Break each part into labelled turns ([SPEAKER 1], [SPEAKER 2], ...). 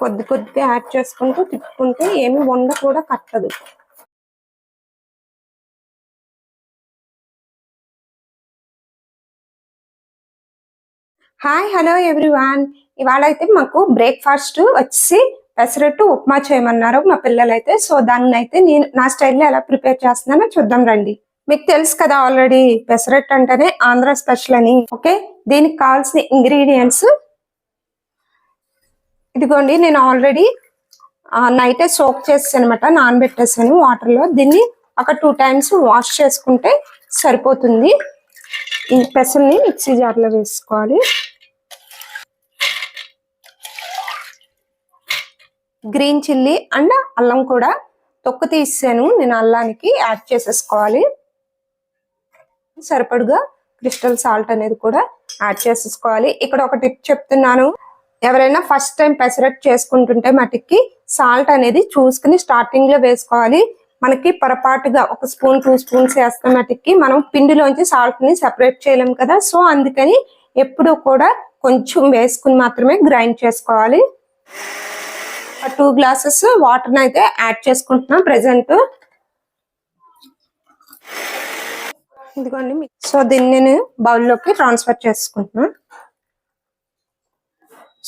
[SPEAKER 1] కొద్ది కొద్దిగా యాడ్ చేసుకుంటూ తిప్పుకుంటే ఏమి వండ కూడా కట్టదు. హాయ్ హలో ఎవ్రీవాన్ ఇవాళ అయితే మాకు బ్రేక్ఫాస్ట్ వచ్చి పెసరట్టు ఉప్మా చేయమన్నారు మా పిల్లలైతే. సో దాన్ని అయితే నేను నా స్టైల్లో ఎలా ప్రిపేర్ చేస్తున్నానో చూద్దాం రండి. మీకు తెలుసు కదా ఆల్రెడీ పెసరట్టు అంటేనే ఆంధ్ర స్పెషల్ అని. ఓకే దీనికి కావాల్సిన ఇంగ్రీడియంట్స్ ఇదిగోండి నేను ఆల్రెడీ నైటే సోక్ చేసాను అనమాట నానబెట్టేసాను వాటర్లో. దీన్ని ఒక టూ టైమ్స్ వాష్ చేసుకుంటే సరిపోతుంది. ఈ పెసల్ని మిక్సీ జార్లో వేసుకోవాలి. గ్రీన్ చిల్లీ అండ్ అల్లం కూడా తొక్కు తీసాను నేను అల్లానికి యాడ్ చేసేసుకోవాలి. సరిపడుగా క్రిస్టల్ సాల్ట్ అనేది కూడా యాడ్ చేసేసుకోవాలి. ఇక్కడ ఒక టిప్ చెప్తున్నాను. ఎవరైనా ఫస్ట్ టైం పెసరట్ చేసుకుంటుంటే మటుకి సాల్ట్ అనేది చూసుకుని స్టార్టింగ్లో వేసుకోవాలి. మనకి పొరపాటుగా ఒక స్పూన్ టూ స్పూన్స్ వేస్తే మటుకి మనం పిండిలోంచి సాల్ట్ని సెపరేట్ చేయలేం కదా. సో అందుకని ఎప్పుడు కూడా కొంచెం వేసుకుని మాత్రమే గ్రైండ్ చేసుకోవాలి. టూ గ్లాసెస్ వాటర్ అయితే యాడ్ చేసుకుంటున్నాం ప్రెసెంట్ ఇదిగోండి సో దీన్ని నేను బౌల్లోకి ట్రాన్స్ఫర్ చేసుకుంటున్నాను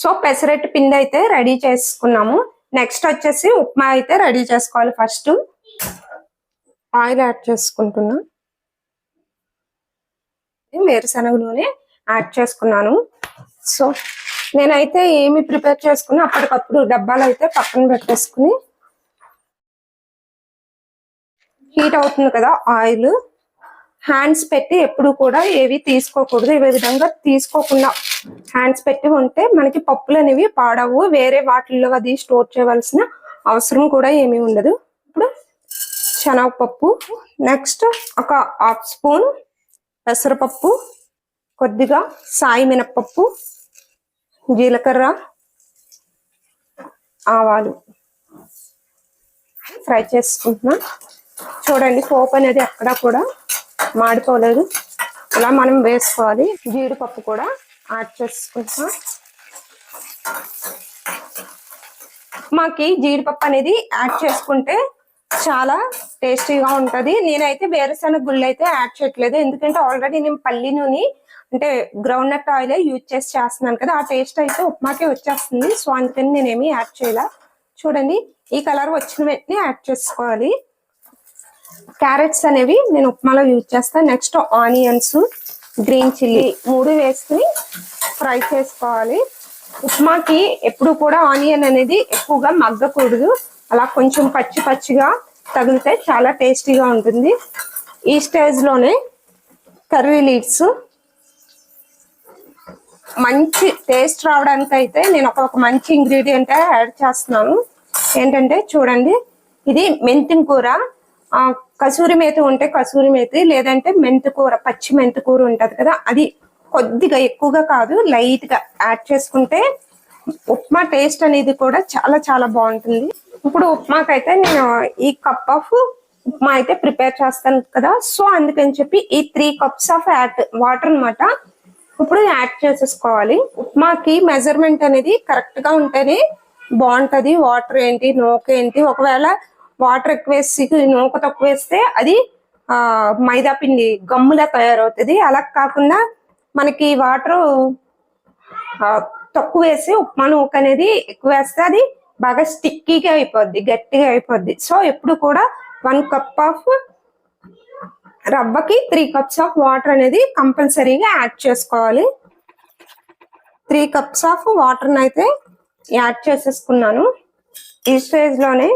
[SPEAKER 1] సో పెసరట్టు పిండి అయితే రెడీ చేసుకున్నాము. నెక్స్ట్ వచ్చేసి ఉప్మా అయితే రెడీ చేసుకోవాలి ఫస్ట్. ఆయిల్ యాడ్ చేసుకుంటున్నా. వేరుశనగ నూనె యాడ్ చేసుకున్నాను. సో నేనైతే ఏమి ప్రిపేర్ చేసుకుని అప్పటికప్పుడు డబ్బాలు అయితే పక్కన పెట్టేసుకుని హీట్ అవుతుంది కదా ఆయిల్. హ్యాండ్స్ పెట్టి ఎప్పుడు కూడా ఏవి తీసుకోకూడదు. ఈ విధంగా తీసుకోకుండా హ్యాండ్స్ పెట్టి ఉంటే మనకి పప్పులు అనేవి పాడవు. వేరే వాటిల్లో అది స్టోర్ చేయవలసిన అవసరం కూడా ఏమీ ఉండదు. ఇప్పుడు శనగపప్పు. నెక్స్ట్ ఒక హాఫ్ స్పూన్ పెసరపప్పు. కొద్దిగా సాయి మినప్పప్పు. జీలకర్ర. ఆవాలు. ఫ్రై చేసుకుంటున్నా. చూడండి పోపు అనేది ఎక్కడా కూడా మాడిపోలేదు. ఇలా మనం వేసుకోవాలి. జీడిపప్పు కూడా యాడ్ చేసుకుంటున్నా మాకి జీడిపప్పు అనేది యాడ్ చేసుకుంటే చాలా టేస్టీగా ఉంటుంది. నేనైతే వేరుశనగ గుళ్ళు అయితే యాడ్ చేయట్లేదు. ఎందుకంటే ఆల్రెడీ నేను పల్లి నూనె అంటే గ్రౌండ్ నట్ ఆయిల్ యూజ్ చేసి చేస్తున్నాను కదా ఆ టేస్ట్ అయితే ఉప్మాకే వచ్చేస్తుంది. సో అందుకని నేనేమి యాడ్ చేయాల. చూడండి ఈ కలర్ వచ్చిన వెంటనే యాడ్ చేసుకోవాలి. క్యారెట్స్ అనేవి నేను ఉప్మాలో యూజ్ చేస్తాను నెక్స్ట్ ఆనియన్స్. గ్రీన్ చిల్లీ మూడు వేసుకుని ఫ్రై చేసుకోవాలి. ఉప్మాకి ఎప్పుడు కూడా ఆనియన్ అనేది ఎక్కువగా మగ్గకూడదు. అలా కొంచెం పచ్చి పచ్చిగా తగిలితే చాలా టేస్టీగా ఉంటుంది. ఈ స్టేజ్లోనే కర్రీ లీడ్స్ మంచి టేస్ట్ రావడానికి అయితే నేను ఒక మంచి ఇంగ్రీడియంట్ యాడ్ చేస్తున్నాను. ఏంటంటే చూడండి ఇది మెంతిం కూర. కసూరి మేతి ఉంటే కసూరి మేతి లేదంటే మెంతికూర పచ్చి మెంతికూర ఉంటది కదా అది కొద్దిగా ఎక్కువగా కాదు లైట్గా యాడ్ చేసుకుంటే ఉప్మా టేస్ట్ అనేది కూడా చాలా చాలా బాగుంటుంది. ఇప్పుడు ఉప్మాకి అయితే నేను ఈ కప్ ఆఫ్ ఉప్మా అయితే ప్రిపేర్ చేస్తాను కదా సో అందుకని చెప్పి ఈ three cups of add water అన్నమాట ఇప్పుడు యాడ్ చేసేసుకోవాలి. ఉప్మాకి మెజర్మెంట్ అనేది కరెక్ట్గా ఉంటేనే బాగుంటది వాటర్ ఏంటి నూక ఏంటి ఒకవేళ వాటర్ ఎక్కువ వేసి నూక తక్కువ వేస్తే అది ఆ మైదా పిండి గమ్ములా తయారవుతుంది. అలా కాకుండా మనకి వాటర్ తక్కువ వేసి ఉప్మా నూక అనేది ఎక్కువ వేస్తే అది బాగా స్టిక్కీగా అయిపోద్ది గట్టిగా అయిపోద్ది. సో ఎప్పుడు కూడా వన్ కప్ ఆఫ్ రవ్వకి త్రీ కప్స్ ఆఫ్ వాటర్ అనేది కంపల్సరీగా యాడ్ చేసుకోవాలి. త్రీ కప్స్ ఆఫ్ వాటర్ని అయితే యాడ్ చేసేసుకున్నాను. ఈ స్టేజ్లోనే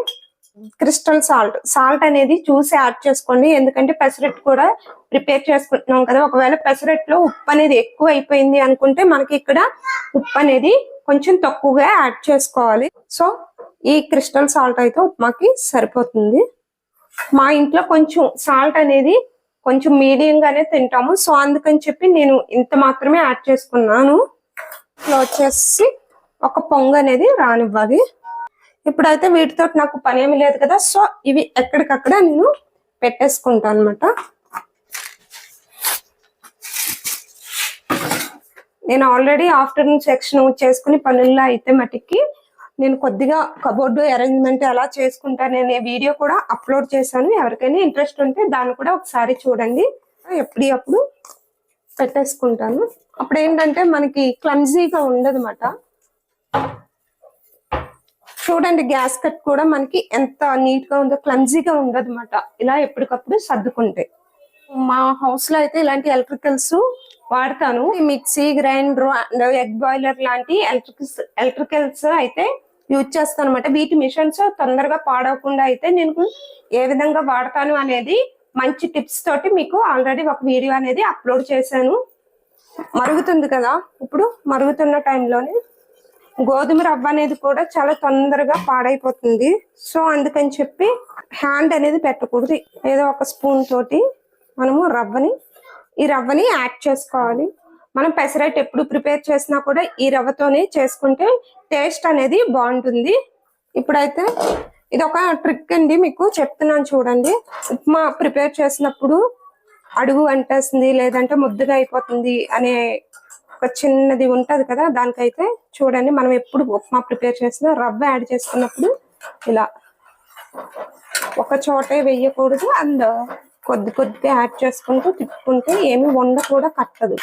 [SPEAKER 1] క్రిస్టల్ సాల్ట్. సాల్ట్ అనేది చూసి యాడ్ చేసుకోండి. ఎందుకంటే పెసరెట్ కూడా ప్రిపేర్ చేసుకుంటున్నాం కదా. ఒకవేళ పెసరెట్లో ఉప్పు అనేది ఎక్కువ అయిపోయింది అనుకుంటే మనకి ఇక్కడ ఉప్పు అనేది కొంచెం తక్కువగా యాడ్ చేసుకోవాలి. సో ఈ క్రిస్టల్ సాల్ట్ అయితే ఉప్మాకి సరిపోతుంది. మా ఇంట్లో కొంచెం సాల్ట్ అనేది కొంచెం మీడియం గానే తింటాము. సో అందుకని చెప్పి నేను ఇంత మాత్రమే యాడ్ చేసుకున్నాను. ఇట్లా వచ్చేసి ఒక పొంగు అనేది రానివ్వాలి. ఇప్పుడైతే వీటితో నాకు పని ఏమి లేదు కదా సో ఇవి ఎక్కడికక్కడ నేను పెట్టేసుకుంటాను అనమాట నేను ఆల్రెడీ ఆఫ్టర్నూన్ సెక్షన్ చేసుకుని పనుల్లో అయితే మటుకి నేను కొద్దిగా కబోర్డు అరేంజ్మెంట్ ఎలా చేసుకుంటాను. అనే వీడియో కూడా అప్లోడ్ చేశాను. ఎవరికైనా ఇంట్రెస్ట్ ఉంటే దాన్ని కూడా ఒకసారి చూడండి. ఎప్పుడు అప్పుడు పెట్టేసుకుంటాను. అప్పుడు ఏంటంటే మనకి క్లమ్జీగా ఉండదు అన్నమాట చూడండి గ్యాస్ కట్ కూడా మనకి ఎంత నీట్గా ఉందో క్లంజీగా ఉండదు అనమాట ఇలా ఎప్పటికప్పుడు సర్దుకుంటే. మా హౌస్లో అయితే ఇలాంటి ఎలక్ట్రికల్స్ వాడతాను. Mixie grinder and egg boiler లాంటి ఎలక్ట్రికల్స్ ఎలక్ట్రికల్స్ అయితే యూజ్ చేస్తాను అనమాట వీటి మిషన్స్ తొందరగా పాడవకుండా అయితే నేను ఏ విధంగా వాడతాను అనేది మంచి టిప్స్ తోటి మీకు ఆల్రెడీ ఒక వీడియో అనేది అప్లోడ్ చేశాను. మరుగుతుంది కదా? ఇప్పుడు మరుగుతున్న టైంలోనే గోధుమ రవ్వ అనేది కూడా చాలా తొందరగా పాడైపోతుంది. సో అందుకని చెప్పి హ్యాండ్ అనేది పెట్టకూడదు. ఏదో ఒక స్పూన్ తోటి మనము రవ్వని ఈ రవ్వని యాడ్ చేసుకోవాలి. మనం పెసరైట్ ఎప్పుడు ప్రిపేర్ చేసినా కూడా ఈ రవ్వతోనే చేసుకుంటే టేస్ట్ అనేది బాగుంటుంది. ఇప్పుడైతే ఇది ఒక ట్రిక్ అండి మీకు చెప్తున్నాను చూడండి. ఉప్మా ప్రిపేర్ చేసినప్పుడు అడుగు అంటేస్తుంది లేదంటే ముద్దగా అయిపోతుంది అనే ఒక చిన్నది ఉంటది కదా దానికైతే చూడండి మనం ఎప్పుడు ఉప్మా ప్రిపేర్ చేసిన రవ్వ యాడ్ చేసుకున్నప్పుడు ఇలా ఒక చోటే వేయకూడదు. అండ్ కొద్ది కొద్దిగా యాడ్ చేసుకుంటూ తిప్పుకుంటే ఏమి వండ కూడా కట్టదు.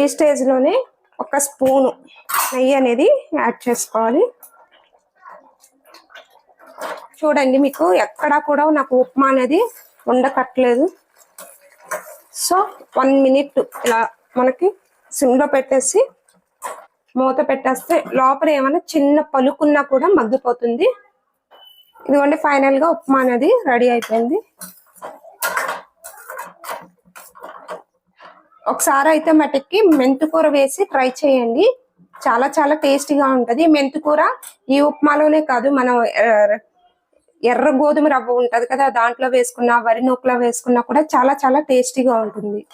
[SPEAKER 1] ఈ స్టేజ్లోనే ఒక స్పూను నెయ్యి అనేది యాడ్ చేసుకోవాలి. చూడండి మీకు ఎక్కడా కూడా నాకు ఉప్మా అనేది ఉండకట్లేదు. సో వన్ మినిట్ ఇలా మనకి సిమ్లో పెట్టేసి మూత పెట్టేస్తే లోపల ఏమైనా చిన్న పలుకున్నా కూడా మగ్గిపోతుంది. ఇదిగోండి ఫైనల్గా ఉప్మా అనేది రెడీ అయిపోయింది. ఒకసారి అయితే మటుకి మెంతుకూర వేసి ట్రై చేయండి. చాలా చాలా టేస్టీగా ఉంటుంది. మెంతుకూర ఈ ఉప్మాలోనే కాదు మనం ఎర్ర- గోధుమ రవ్వ ఉంటుంది కదా దాంట్లో వేసుకున్నా వరి నూకలో వేసుకున్నా కూడా చాలా చాలా టేస్టీగా ఉంటుంది.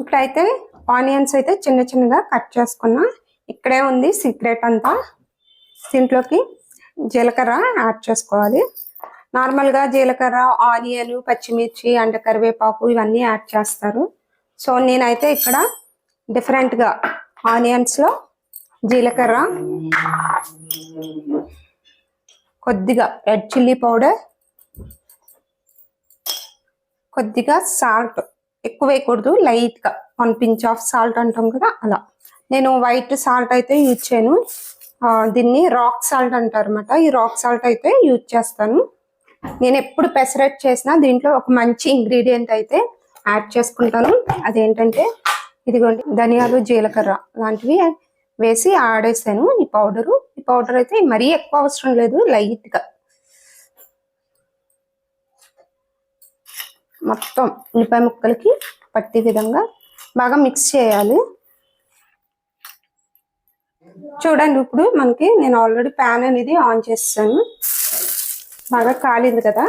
[SPEAKER 1] ఇప్పుడైతే ఆనియన్స్ అయితే చిన్న చిన్నగా కట్ చేసుకున్నా. ఇక్కడే ఉంది సీక్రెట్ అంతా. దీంట్లోకి జీలకర్ర యాడ్ చేసుకోవాలి. నార్మల్గా జీలకర్ర ఆనియన్ పచ్చిమిర్చి అండ్ కరివేపాకు ఇవన్నీ యాడ్ చేస్తారు. సో నేనైతే ఇక్కడ డిఫరెంట్గా ఆనియన్స్లో ఆనియన్స్లో జీలకర్ర కొద్దిగా రెడ్ చిల్లీ పౌడర్ కొద్దిగా సాల్ట్. ఎక్కువ వేయకూడదు లైట్గా వన్ పించ్ ఆఫ్ సాల్ట్ అంటాం కదా అలా. నేను వైట్ సాల్ట్ అయితే యూజ్ చేయను. దీన్ని రాక్ సాల్ట్ అంటారనమాట ఈ రాక్ సాల్ట్ అయితే యూజ్ చేస్తాను. నేను ఎప్పుడు పెసరెట్ చేసినా దీంట్లో ఒక మంచి ఇంగ్రీడియంట్ అయితే యాడ్ చేసుకుంటాను. అదేంటంటే ఇదిగోండి ధనియాలు జీలకర్ర లాంటివి వేసి ఆడేసాను. ఈ పౌడరు ఈ పౌడర్ అయితే మరీ ఎక్కువ అవసరం లేదు లైట్గా మొత్తం ఉల్లిపాయ ముక్కలకి పట్టే విధంగా బాగా మిక్స్ చేయాలి. చూడండి ఇప్పుడు మనకి నేను ఆల్రెడీ ప్యాన్ అనేది ఆన్ చేస్తాను. బాగా కాలింది కదా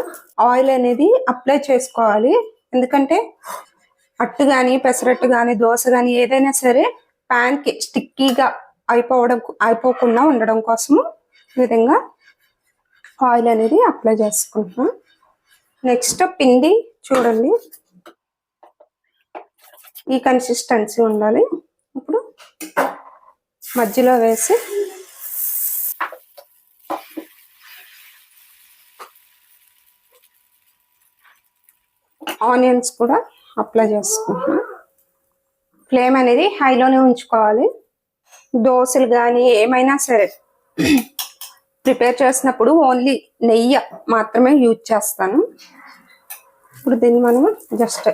[SPEAKER 1] ఆయిల్ అనేది అప్లై చేసుకోవాలి. ఎందుకంటే అట్టు కానీ పెసరట్టు కానీ దోశ కానీ ఏదైనా సరే ప్యాన్కి స్టిక్కీగా అయిపోవడం అయిపోకుండా ఉండడం కోసము ఈ విధంగా ఆయిల్ అనేది అప్లై చేసుకుంటున్నాం. నెక్స్ట్ పిండి చూడండి. ఈ కన్సిస్టెన్సీ ఉండాలి. ఇప్పుడు మధ్యలో వేసి ఆనియన్స్ కూడా అప్లై చేసుకుంటున్నాం. ఫ్లేమ్ అనేది హైలోనే ఉంచుకోవాలి. దోశలు కానీ ఏమైనా సరే ప్రిపేర్ చేసినప్పుడు ఓన్లీ నెయ్యి మాత్రమే యూజ్ చేస్తాను. ఇప్పుడు దీన్ని మనం జస్ట్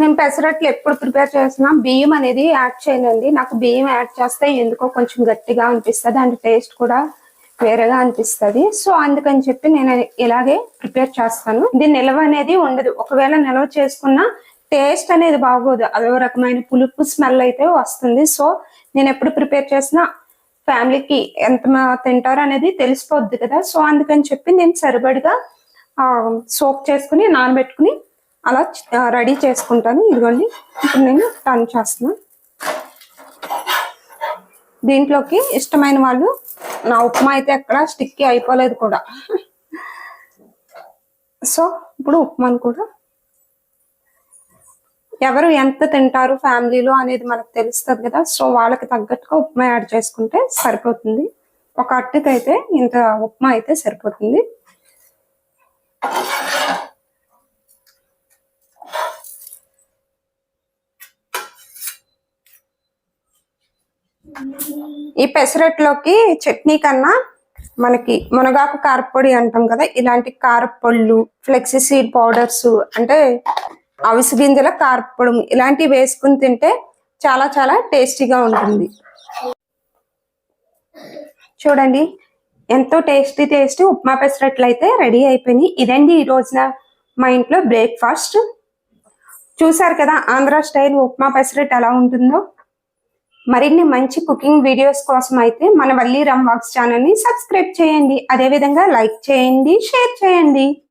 [SPEAKER 1] నేను పెసరట్లు ఎప్పుడు ప్రిపేర్ చేసినా బియ్యం అనేది యాడ్ చేయనండి. నాకు బియ్యం యాడ్ చేస్తే ఎందుకో కొంచెం గట్టిగా అనిపిస్తుంది అండ్ టేస్ట్ కూడా వేరేగా అనిపిస్తుంది. సో అందుకని చెప్పి నేను ఇలాగే ప్రిపేర్ చేస్తాను. ఇది నిల్వ అనేది ఉండదు. ఒకవేళ నిల్వ చేసుకున్నా టేస్ట్ అనేది బాగోదు. అదో రకమైన పులుపు స్మెల్ అయితే వస్తుంది. సో నేను ఎప్పుడు ప్రిపేర్ చేసినా ఫ్యామిలీకి ఎంత తింటారు తింటారో అనేది తెలిసిపోద్ది కదా. సో అందుకని చెప్పి నేను సరిపడిగా సోక్ చేసుకుని నానబెట్టుకుని అలా రెడీ చేసుకుంటాను. ఇదిగోండి ఇప్పుడు నేను టర్న్ చేస్తున్నాను. దీంట్లోకి ఇష్టమైన వాళ్ళు నా ఉప్మా అయితే ఎక్కడ స్టిక్కి అయిపోలేదు కూడా. సో ఇప్పుడు ఉప్మాను కూడా. ఎవరు ఎంత తింటారు ఫ్యామిలీలో అనేది మనకు తెలుస్తుంది కదా. సో వాళ్ళకి తగ్గట్టుగా ఉప్మా యాడ్ చేసుకుంటే సరిపోతుంది. ఒక అట్టుకైతే ఇంత ఉప్మా అయితే సరిపోతుంది. ఈ పెసరట్లోకి చట్నీ కన్నా మనకి మునగాకు కారపొడి అంటాం కదా ఇలాంటి కారపొళ్ళు ఫ్లెక్సీ సీడ్ పౌడర్స్ అంటే అవిసి గింజల కారపొడి ఇలాంటివి వేసుకుని తింటే చాలా చాలా టేస్టీగా ఉంటుంది. చూడండి ఎంతో టేస్టీ టేస్టీ ఉప్మా పెసరట్లు అయితే రెడీ అయిపోయినాయి. ఇదండి ఈ రోజున మా ఇంట్లో బ్రేక్ఫాస్ట్. చూసారు కదా ఆంధ్ర స్టైల్ ఉప్మా పెసరట్ ఎలా ఉంటుందో. మరిన్ని మంచి కుకింగ్ వీడియోస్ కోసం అయితే మన వల్లి రమ్ వాక్స్ ఛానల్ని సబ్స్క్రైబ్ చేయండి. అదేవిధంగా లైక్ చేయండి షేర్ చేయండి.